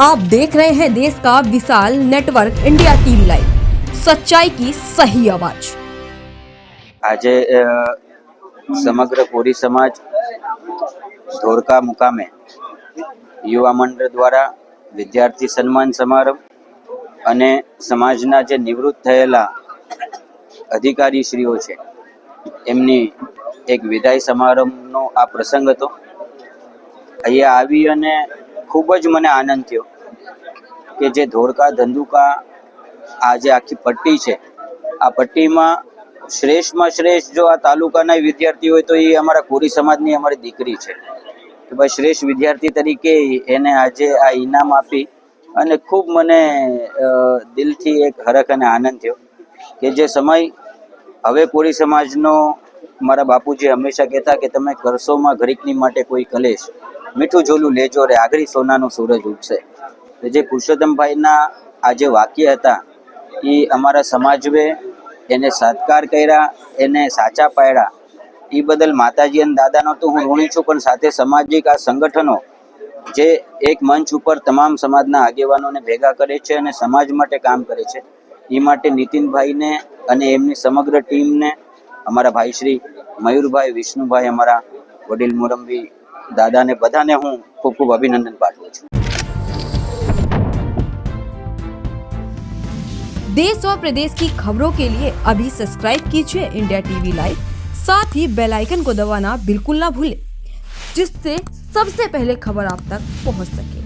आप देख रहे हैं देश का विशाल नेटवर्क इंडिया टीवी लाइव सच्चाई की सही आवाज આજે અ, સમગ્ર કોરી સમાજ ધોળકા મુકામે યુવા મંડળ દ્વારા વિદ્યાર્થી સન્માન સમારંભ અને સમાજના જે નિવૃત્ત થયેલા અધિકારીશ્રીઓ છે એમની એક વિદાય સમારંભનો આ પ્રસંગ હતો અહીંયા આવી અને ખૂબ જ મને આનંદ થયો કે જે ધોળકા ધંધુકા આ જે આખી પટ્ટી છે, આ પટ્ટીમાં શ્રેષ્ઠમાં શ્રેષ્ઠ જો આ તાલુકાના વિદ્યાર્થી હોય તો એ અમારા કોરી સમાજની અમારી દીકરી છે. કે ભાઈ શ્રેષ્ઠ વિદ્યાર્થી તરીકે એને આજે આ ઇનામ આપી અને ખૂબ મને દિલથી એક હરખ અને આનંદ થયો કે જે સમય હવે કોરી સમાજનો મારા બાપુજી હંમેશા કહેતા કે તમે કરશોમાં ઘડીકની માટે કોઈ કલેશ મીઠું ઝોલું લેજો રે. આગળી સોનાનો સૂરજ ઉગશે. જે પુરુષોત્તમભાઈના આ જે વાક્ય હતા, એ અમારા સમાજે એને સત્કાર કર્યા, એને સાચા પાડ્યા. એ બદલ માતાજી અને દાદાનો તો હું ઋણી છું, પણ સાથે સામાજિક આ સંગઠનો જે એક મંચ ઉપર તમામ સમાજના આગેવાનોને ભેગા કરે છે અને સમાજ માટે કામ કરે છે, એ માટે નીતિનભાઈને અને એમની સમગ્ર ટીમને અમારા ભાઈ શ્રી મયુરભાઈ, વિષ્ણુભાઈ, અમારા વડીલ મુરંબી દાદાને બધાને હું ખૂબ ખૂબ અભિનંદન પાઠવું છું देश और प्रदेश की खबरों के लिए अभी सब्सक्राइब कीजिए इंडिया टीवी लाइव साथ ही बेल आइकन को दबाना बिल्कुल ना भूलें जिससे सबसे पहले खबर आप तक पहुंच सके